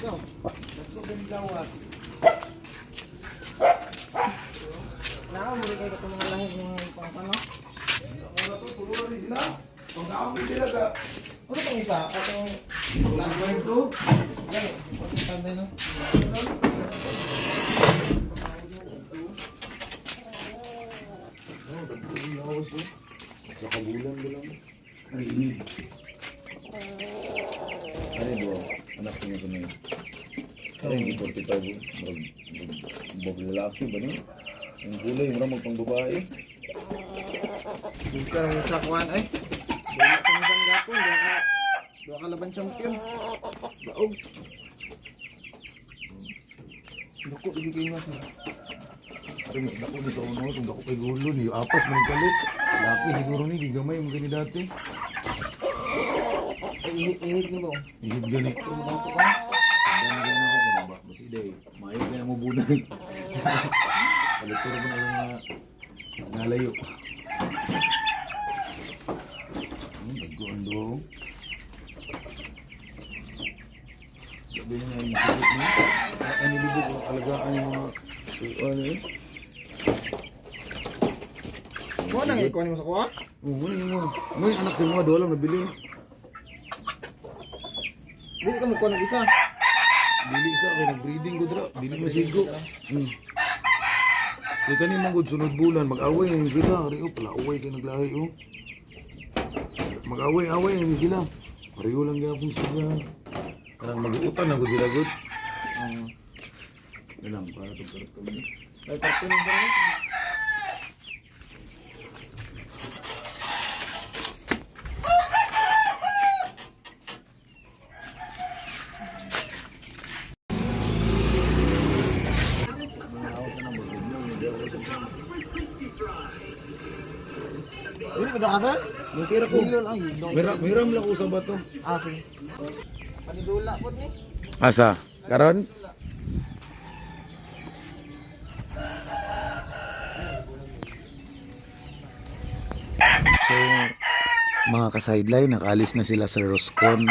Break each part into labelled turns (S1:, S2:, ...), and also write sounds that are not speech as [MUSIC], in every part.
S1: tatlo ka nilawat.
S2: Naa mo rin kayo itong mga lahir ng pangkano.
S1: Mga to, tulungan rin sila. Kung naamit sila ka.
S2: Ano itong isa? Atong
S1: Language to.
S2: gani. Tanday no.
S1: Lawas. Sa kabulan ko lang. Rinig. Ano ba? Anak ko niya kami. Ano yung 45 mag mag lalaki ba niya? Yung kulay, yung magpang babae.
S2: Hindi ka rin sa kuhan ay. Dula sa mga gapon. Dua ka. Dua ka laban champion. Baog. Dako, hindi kayo mas.
S1: Pero mas dako ni sa uno, kung dako kay gulo ni apas man kalit. Laki siguro ni gigamay mo gani dati.
S2: Ihit, ihit niyo ba?
S1: Ihid gani.
S2: Tumukan ko ka.
S1: Dami gani ako kung ba. Basi day, maayo kaya mo bunay. [LAUGHS] Palitur mo na yung mga nalayo. Hmm, nagkuhan do. Sabi niya yung sigit niya. Ay, nilibig ko alagaan yung mga ano eh.
S2: Mo nang ikaw ni mo sa kuha?
S1: Oo, ano mga, ano yung anak sa mga doon lang nabili.
S2: Dili ka mo kuha ng isa.
S1: Dili sa kay nag-breeding ko dra, dili masigo. Hmm. Kaya kani man gud sunod bulan mag-away na sila, Rio pala away kay naglahi oh. Mag-away-away na sila. Pareho lang gyapon sila. Parang mag-utan na gud sila gud.
S2: Oo.
S1: Ganang para to para to.
S2: Ay, pati mo sa Dili ba ka sir?
S1: Yung tira ko.
S2: Dili lang yun.
S1: Miram, miram lang ko sa bato.
S2: Ah, sige. Panidula po ni.
S1: Asa? Karon? So, mga ka-sideline, nakalis na sila sa Roscon.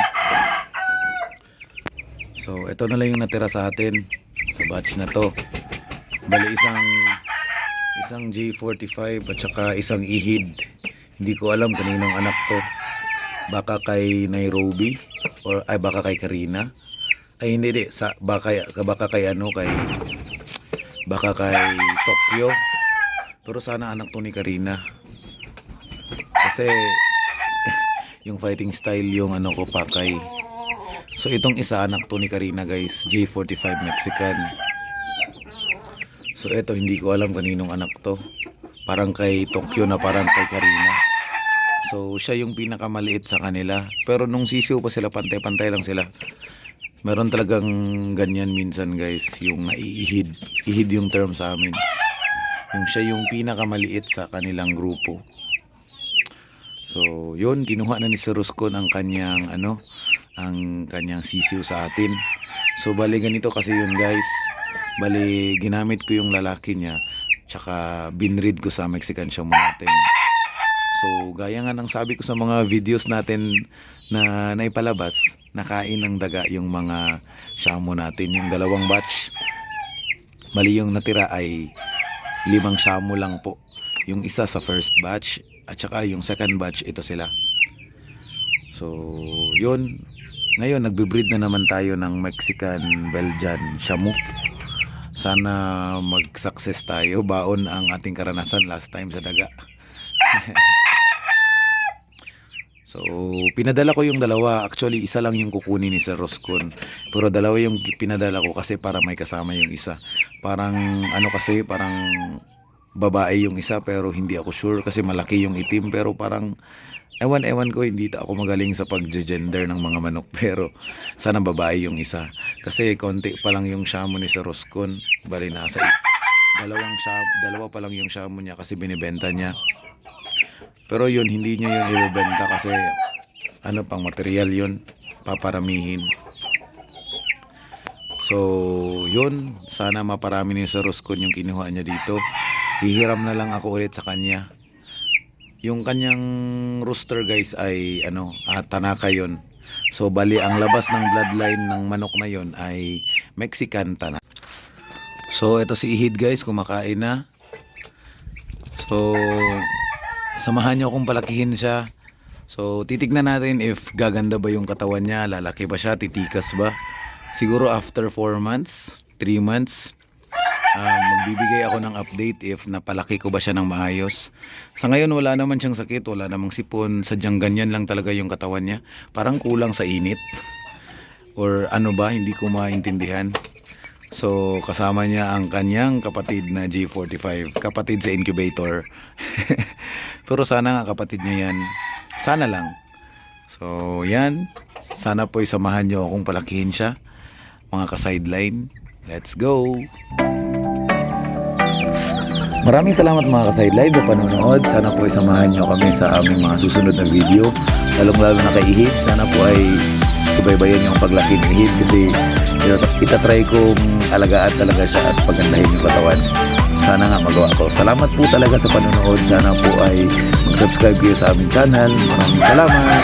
S1: So, ito na lang yung natira sa atin sa batch na to. Bali isang isang J45 at saka isang ihid. Hindi ko alam kaninong anak to. Baka kay Nairobi or ay baka kay Karina. Ay hindi di sa baka baka kay ano kay baka kay Tokyo. Pero sana anak to ni Karina. Kasi [LAUGHS] yung fighting style yung ano ko pakay. So itong isa anak to ni Karina guys, J45 Mexican. So ito hindi ko alam kaninong anak to. Parang kay Tokyo na parang kay Karina. So siya yung pinakamaliit sa kanila. Pero nung sisiw pa sila pantay-pantay lang sila. Meron talagang ganyan minsan guys, yung naiihid. Ihid yung term sa amin. Yung siya yung pinakamaliit sa kanilang grupo. So, yun, kinuha na ni Sir Ruscon ang kanyang, ano, ang kanyang sisiw sa atin. So, bali ganito kasi yun guys. Bali, ginamit ko yung lalaki niya. Tsaka, binread ko sa Mexican Shamu natin. So, gaya nga ng sabi ko sa mga videos natin na naipalabas, nakain ng daga yung mga Shamu natin. Yung dalawang batch. Bali, yung natira ay limang Shamu lang po. Yung isa sa first batch at saka yung second batch ito sila. So, yun. Ngayon, nagbe-breed na naman tayo ng Mexican Belgian Shamu. Sana mag-success tayo. Baon ang ating karanasan last time sa daga. [LAUGHS] so, pinadala ko yung dalawa. Actually, isa lang yung kukunin ni Sir Roscon. Pero dalawa yung pinadala ko kasi para may kasama yung isa. Parang, ano kasi, parang babae yung isa pero hindi ako sure kasi malaki yung itim pero parang ewan ewan ko hindi ako magaling sa pag-gender ng mga manok [LAUGHS] pero sana babae yung isa kasi konti pa lang yung shamo ni Sir Roscon bali nasa dalawang sham, dalawa pa lang yung shamo niya kasi binibenta niya pero yun hindi niya yun ibebenta kasi ano pang material yun paparamihin So, yun. Sana maparami ni Sir Roscon yung kinuha niya dito. Hihiram na lang ako ulit sa kanya. yung kanyang rooster guys ay ano, ah, Tanaka yon. So bali ang labas ng bloodline ng manok na yon ay Mexican Tanaka. So ito si Ihid guys, kumakain na. So samahan niyo akong palakihin siya. So titignan natin if gaganda ba yung katawan niya, lalaki ba siya, titikas ba. Siguro after 4 months, 3 months, ah, magbibigay ako ng update if napalaki ko ba siya ng maayos. Sa ngayon wala naman siyang sakit, wala namang sipon, sadyang ganyan lang talaga yung katawan niya. Parang kulang sa init. Or ano ba, hindi ko maintindihan. So kasama niya ang kanyang kapatid na G45, kapatid sa incubator. [LAUGHS] Pero sana nga kapatid niya yan. Sana lang. So yan, sana po samahan niyo akong palakihin siya. Mga ka-sideline. Let's go! Maraming salamat mga ka-sideline sa panonood. Sana po samahan niyo kami sa aming mga susunod na video. Lalong-lalo na kay Ihid. Sana po ay subaybayan yung paglaki ni Ihid kasi ita- itatry kong alagaan talaga siya at pagandahin yung katawan. Sana nga magawa ko. Salamat po talaga sa panonood. Sana po ay mag-subscribe kayo sa aming channel. Maraming salamat.